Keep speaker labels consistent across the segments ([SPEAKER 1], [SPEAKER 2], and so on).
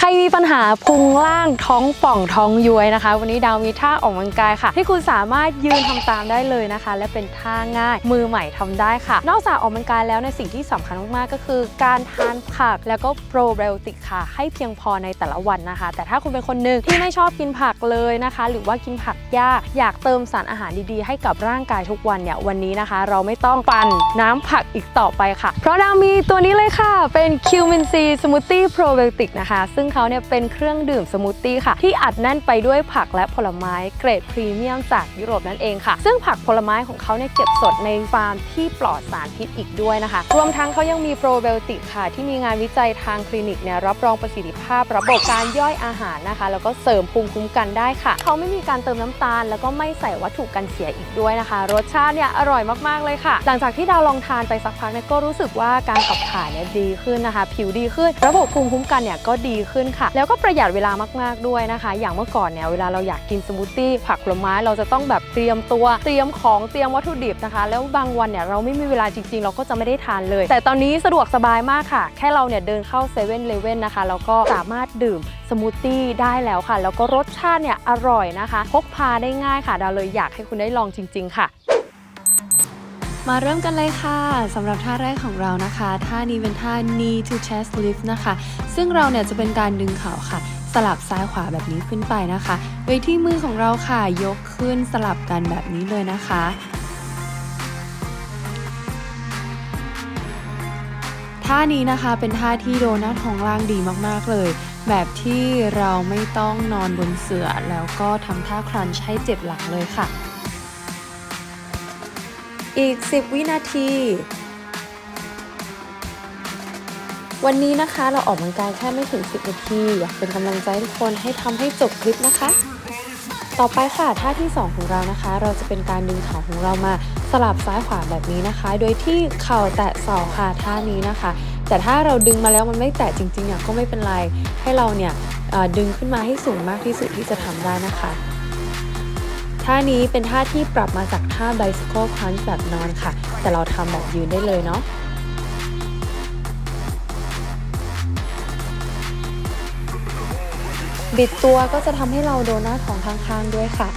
[SPEAKER 1] ใครมีปัญหาพุงล่างท้องป่องท้องย้วยนะคะ วันนี้ดาวมีท่าออกกำลังกายค่ะ ที่คุณสามารถยืนทำตามได้เลยนะคะ และเป็นท่าง่ายมือใหม่ทำได้ค่ะ นอกจากออกกำลังกายแล้วในสิ่งที่สำคัญมากๆก็คือ การทานผักแล้วก็โปรไบโอติกค่ะ ให้เพียงพอในแต่ละวันนะคะ แต่ถ้าคุณเป็นคนหนึ่งที่ไม่ชอบกินผักเลยนะคะ หรือว่ากินผักยากอยากเติมสารอาหารดีๆ ให้กับร่างกายทุกวันเนี่ยวันนี้นะคะ เราไม่ต้องปั่นน้ำผักอีกต่อไปค่ะ เพราะดาวมีตัวนี้เลยค่ะ เป็นคิวมินซีสมูทตี้โปรไบโอติกนะคะ ซึ่งเขาเนี่ยเป็นเครื่องดื่มสมูทตี้ค่ะ ที่อัดแน่นไปด้วยผักและผลไม้เกรดพรีเมียมจากยุโรปนั่นเองค่ะ ซึ่งผักผลไม้ของเขาเนี่ยเก็บสดในฟาร์มที่ปลอดสารพิษอีกด้วยนะคะ รวมทั้งเขายังมีโปรไบโอติกค่ะ ที่มีงานวิจัยทางคลินิกเนี่ยรับรองประสิทธิภาพ ระบบการย่อยอาหารนะคะ แล้วก็เสริมภูมิคุ้มกันได้ค่ะ เขาไม่มีการเติมน้ำตาล แล้วก็ไม่ใส่วัตถุกันเสียอีกด้วยนะคะ รสชาติเนี่ยอร่อยมากๆเลยค่ะ หลังจากที่ดาวลองทานไปสักพักเนี่ยก็รู้สึกว่าการขับถ่ายเนี่ยดีขึ้นนะคะ ผิวดีขึ้น ระบบภูมิคุ้มกันเนี่ยก็ดีขึ้นค่ะ แล้วก็ประหยัดเวลามากๆด้วยนะคะ อย่างเมื่อก่อนเนี่ยเวลาเราอยากกินสมูทตี้ผักผลไม้เราจะต้องแบบเตรียมตัวเตรียมของเตรียมวัตถุดิบนะคะ แล้วบางวันเนี่ยเราไม่มีเวลาจริงๆ เราก็จะไม่ได้ทานเลย แต่ตอนนี้สะดวกสบายมากค่ะ แค่เราเนี่ยเดินเข้าเซเว่นเลเว่นนะคะแล้วก็สามารถดื่มสมูทตี้ได้แล้วค่ะ แล้วก็รสชาติเนี่ยอร่อยนะคะ พกพาได้ง่ายค่ะดาวเลยอยากให้คุณได้ลองจริง ๆ ค่ะ มาเริ่มกันเลยค่ะสำหรับท่าแรกของเรานะคะ ท่านี้เป็นท่า knee to chest lift นะคะ ซึ่งเราเนี่ยจะเป็นการดึงเข่าค่ะ สลับซ้ายขวาแบบนี้ขึ้นไปนะคะ โดยที่มือของเราค่ะยกขึ้นสลับกันแบบนี้เลยนะคะท่านี้นะคะเป็นท่าที่โดนหน้าท้องล่างดีมากๆเลย แบบที่เราไม่ต้องนอนบนเสื่อแล้วก็ทำท่าครันให้เจ็บหลังเลยค่ะ อีก 10 วินาที วันนี้นะคะเราออกกำลังกายแค่ไม่ถึง 10 นาที อยากเป็นกำลังใจทุกคนให้ทำให้จบคลิปนะคะ ต่อไปค่ะท่าที่ 2 ของเรานะคะ เราจะเป็นการดึงขาของเรามาสลับซ้ายขวาแบบนี้นะคะ โดยที่เข่าแตะศอกค่ะท่านี้นะคะ แต่ถ้าเราดึงมาแล้วมันไม่แตะจริงๆเนี่ยก็ไม่เป็นไรให้เราเนี่ยดึงขึ้นมาให้สูงมากที่สุดที่จะทำได้นะคะ ท่านี้เป็นท่าที่ปรับมาจากท่า bicycle crunch แบบนอนค่ะ แต่เราทำแบบยืนได้เลยเนาะบิดตัวก็จะทำให้เราโดนหน้าท้องข้างๆด้วยค่ะ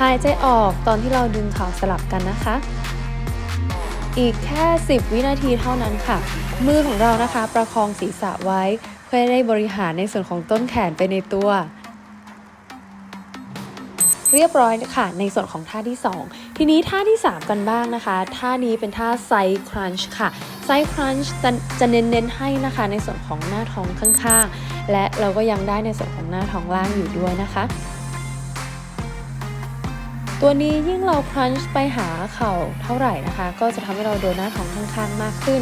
[SPEAKER 1] หายใจออกตอนที่เราดึงเข่าสลับกันนะคะ อีกแค่ 10 วินาทีเท่านั้นค่ะ มือของเรานะคะ ประคองศีรษะไว้ พื่อให้ได้บริหารในส่วนของต้นแขนไปในตัว เรียบร้อยค่ะในส่วนของท่าที่ 2 ทีนี้ท่าที่ 3 กันบ้างนะคะ ท่านี้เป็นท่าไซด์ครันช์ค่ะไซด์ครันช์จะจะเน้นๆให้นะคะ ในส่วนของหน้าท้องข้างๆ และเราก็ยังได้ในส่วนของหน้าท้องล่างอยู่ด้วยนะคะตัวนี้ยิ่งเราครันช์ไปหาเข่าเท่าไหร่นะคะ ก็จะทำให้เราโดนหน้าท้องข้างๆมากขึ้น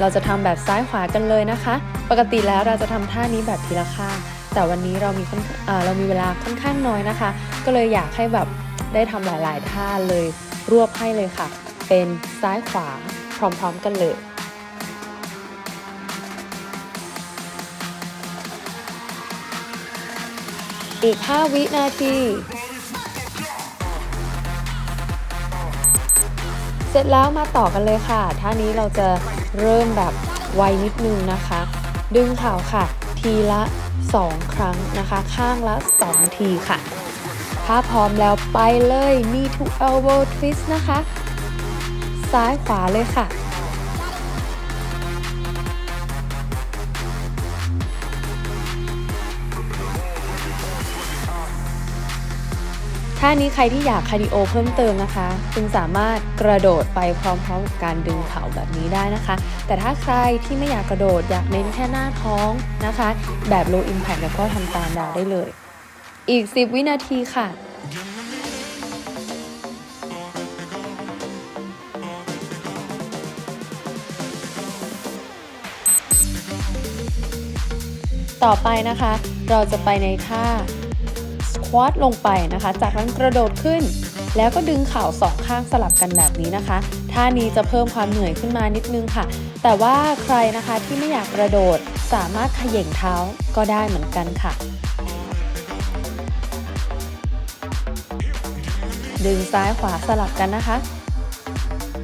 [SPEAKER 1] เราจะทำแบบซ้ายขวากันเลยนะคะ ปกติแล้วเราจะทำท่านี้แบบทีละข้าง แต่วันนี้เรามีค่อนเอ่อเรามีเวลาค่อนข้างน้อยนะคะ ก็เลยอยากให้แบบได้ทำหลาย ๆ ท่าเลยรวบให้เลยค่ะ เป็นซ้ายขวาพร้อม ๆ กันเลยอีก 5 วินาที เสร็จแล้วมาต่อกันเลยค่ะ ท่านี้เราจะเริ่มแบบไวนิดนึงนะคะ ดึงเข่าค่ะ ทีละ 2 ครั้งนะคะ ข้างละ 2 ทีค่ะ ถ้าพร้อมแล้วไปเลย knee to elbow twist นะคะ ซ้ายขวาเลยค่ะ ท่านี้ใครที่อยากคาร์ดิโอเพิ่มเติมนะคะคุณสามารถกระโดดไปพร้อมๆกับการดึงเข่าแบบนี้ได้นะคะ แต่ถ้าใครที่ไม่อยากกระโดดอยากเน้นแค่หน้าท้องนะคะ แบบ low impact แล้วก็ทำตามดาวได้เลย อีก 10 วินาทีค่ะต่อไปนะคะ เราจะไปในท่า ควอตลงไปนะคะ จากนั้นกระโดดขึ้น แล้วก็ดึงเข่าสองข้างสลับกันแบบนี้นะคะ ท่านี้จะเพิ่มความเหนื่อยขึ้นมานิดนึงค่ะ แต่ว่าใครนะคะที่ไม่อยากกระโดดสามารถเขย่งเท้าก็ได้เหมือนกันค่ะ ดึงซ้ายขวาสลับกันนะคะ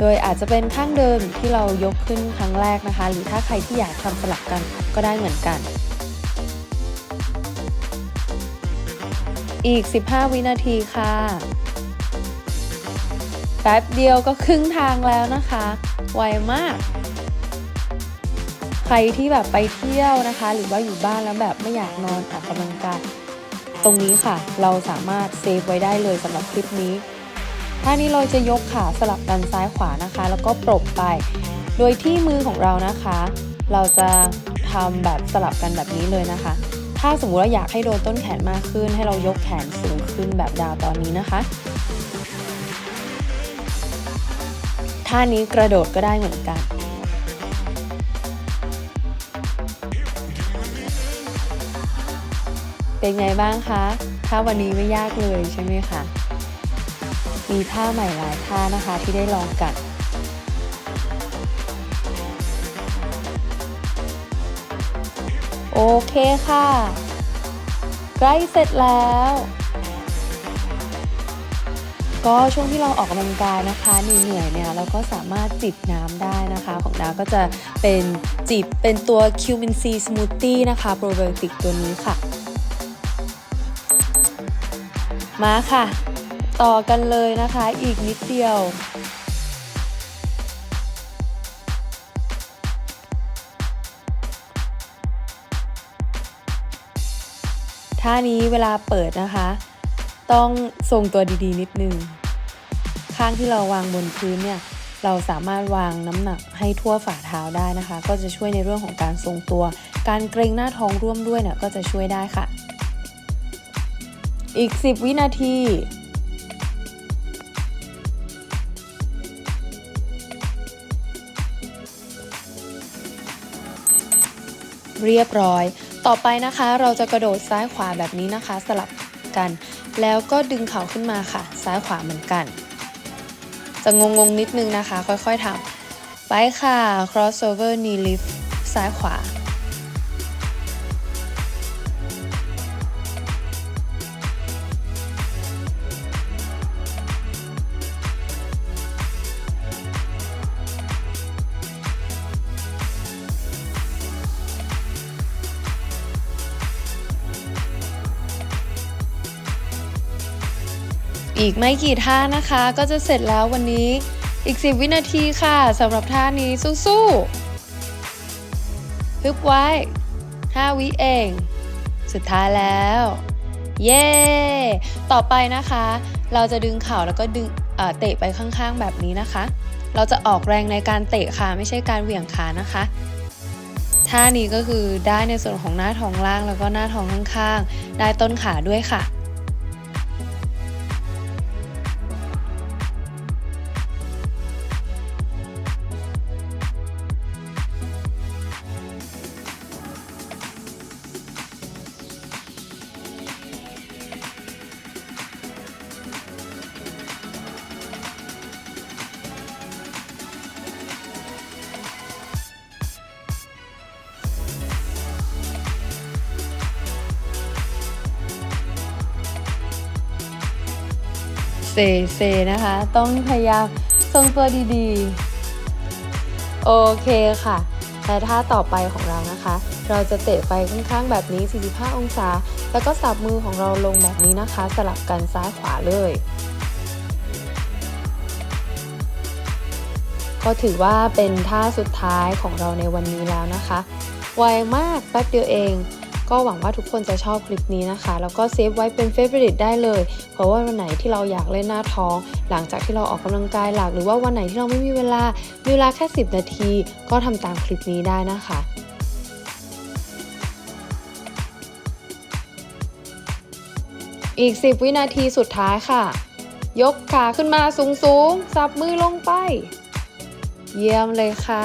[SPEAKER 1] โดยอาจจะเป็นข้างเดิมที่เรายกขึ้นครั้งแรกนะคะ หรือถ้าใครที่อยากทำสลับกันก็ได้เหมือนกัน อีก 15 วินาทีค่ะ แป๊บเดียวก็ครึ่งทางแล้วนะคะ ไวมาก ใครที่แบบไปเที่ยวนะคะ หรือว่าอยู่บ้านแล้วแบบไม่อยากนอนออกกำลังกายตรงนี้ค่ะ เราสามารถเซฟไว้ได้เลยสำหรับคลิปนี้ท่านี้เราจะยกขาสลับกันซ้ายขวานะคะ แล้วก็ปรบไป โดยที่มือของเรานะคะ เราจะทำแบบสลับกันแบบนี้เลยนะคะ ถ้าสมมติว่าอยากให้โดนต้นแขนมากขึ้น ให้เรายกแขนสูงขึ้นแบบดาวตอนนี้นะคะท่านี้กระโดดก็ได้เหมือนกันเป็นไงบ้างคะ ถ้าวันนี้ไม่ยากเลยใช่ไหมคะ มีท่าใหม่หลายท่านะคะที่ได้ลองกัน โอเคค่ะ ใกล้เสร็จแล้ว ก็ช่วงที่เราออกกำลังกายนะคะเหนื่อยเนี่ยเราก็สามารถจิบน้ำได้นะคะ ของดาวก็จะเป็นจิบเป็นตัวคิวมินซีสมูทตี้นะคะโปรไบโอติกตัวนี้ค่ะ มาค่ะ ต่อกันเลยนะคะอีกนิดเดียว ท่านี้เวลาเปิดนะคะ ต้องทรงตัวดีๆ นิดนึง ข้างที่เราวางบนพื้นเนี่ยเราสามารถวางน้ำหนักให้ทั่วฝ่าเท้าได้นะคะ ก็จะช่วยในเรื่องของการทรงตัว การเกรงหน้าท้องร่วมด้วยเนี่ยก็จะช่วยได้ค่ะ อีก 10 วินาทีเรียบร้อย ต่อไปนะคะ เราจะกระโดดซ้ายขวาแบบนี้นะคะ สลับกัน แล้วก็ดึงเข่าขึ้นมาค่ะ ซ้ายขวาเหมือนกัน จะงงงนิดนึงนะคะ ค่อยๆทำไปค่ะ crossover knee lift ซ้ายขวา อีกไม่กี่ท่านะคะ ก็จะเสร็จแล้ววันนี้อีก 10 วินาทีค่ะสำหรับท่านี้สู้ๆฮึบไว้ 5 วิเอง สุดท้ายแล้ว เย้ ต่อไปนะคะ เราจะดึงเข่าแล้วก็ดึงเอ่อเตะไปข้างๆแบบนี้นะคะ เราจะออกแรงในการเตะค่ะไม่ใช่การเหวี่ยงขานะคะท่านี้ก็คือได้ในส่วนของหน้าท้องล่างแล้วก็หน้าท้องข้างๆ ได้ต้นขาด้วยค่ะ เซเซนะคะ ต้องพยายามทรงตัวดีๆ โอเคค่ะ และท่าต่อไปของเรานะคะ เราจะเตะไปข้างๆแบบนี้ 45 องศา แล้วก็สับมือของเราลงแบบนี้นะคะ สลับกันซ้ายขวาเลย ก็ถือว่าเป็นท่าสุดท้ายของเราในวันนี้แล้วนะคะ ไวมากแป๊บเดียวเอง ก็หวังว่าทุกคนจะชอบคลิปนี้นะคะ แล้วก็เซฟไว้เป็นเฟ v o r i t e ได้เลย เพราะว่าวันไหนที่เราอยากเล่นหน้าท้อง หลังจากที่เราออกกำลังกายหลัก หรือว่าวันไหนที่เราไม่มีเวลา มีเวลาแค่ 10 นาที ก็ทำตามคลิปนี้ได้นะคะอีก 10 วินาทีสุดท้ายค่ะ ยกขาขึ้นมาสูงๆสับมือลงไป เยี่ยมเลยค่ะ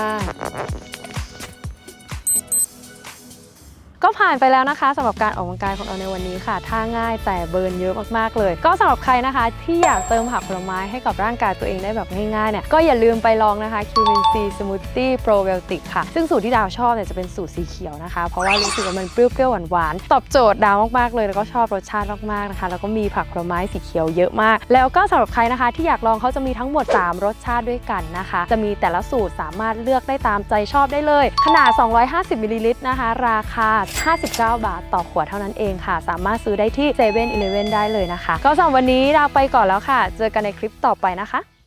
[SPEAKER 1] ก็ผ่านไปแล้วนะคะสำหรับการออกกำลังกายของเราในวันนี้ค่ะท่าง่ายแต่เบิร์นเยอะมากๆเลย ก็สำหรับใครนะคะ ที่อยากเติมผักผลไม้ให้กับร่างกายตัวเองได้แบบง่ายๆเนี่ยก็อย่าลืมไปลองนะคะ q ิวบินซีสมูทตี้โปรไบโอติกค่ะ ซึ่งสูตรที่ดาวชอบเนี่ยจะเป็นสูตรสีเขียวนะคะ เพราะว่ารู้สึกว่ามันเปรี้ยวๆหวานๆตอบโจทย์ดาวมากๆเลย แล้วก็ชอบรสชาติมากๆนะคะ แล้วก็มีผักผลไม้สีเขียวเยอะมาก แล้วก็สำหรับใครนะคะ ที่อยากลองเขาจะมีทั้งหมด 3 รสชาติด้วยกันนะคะ จะมีแต่ละสูตรสามารถเลือกได้ตามใจชอบได้เลย ขนาด 250มิลลิลิตรนะคะ ราคา59 บาทต่อขวดเท่านั้นเองค่ะ สามารถซื้อได้ที่7 e เ e ่ e อได้เลยนะคะ ก็สำหรับวันนี้ดาไปก่อนแล้วค่ะ เจอกันในคลิปต่อไปนะคะ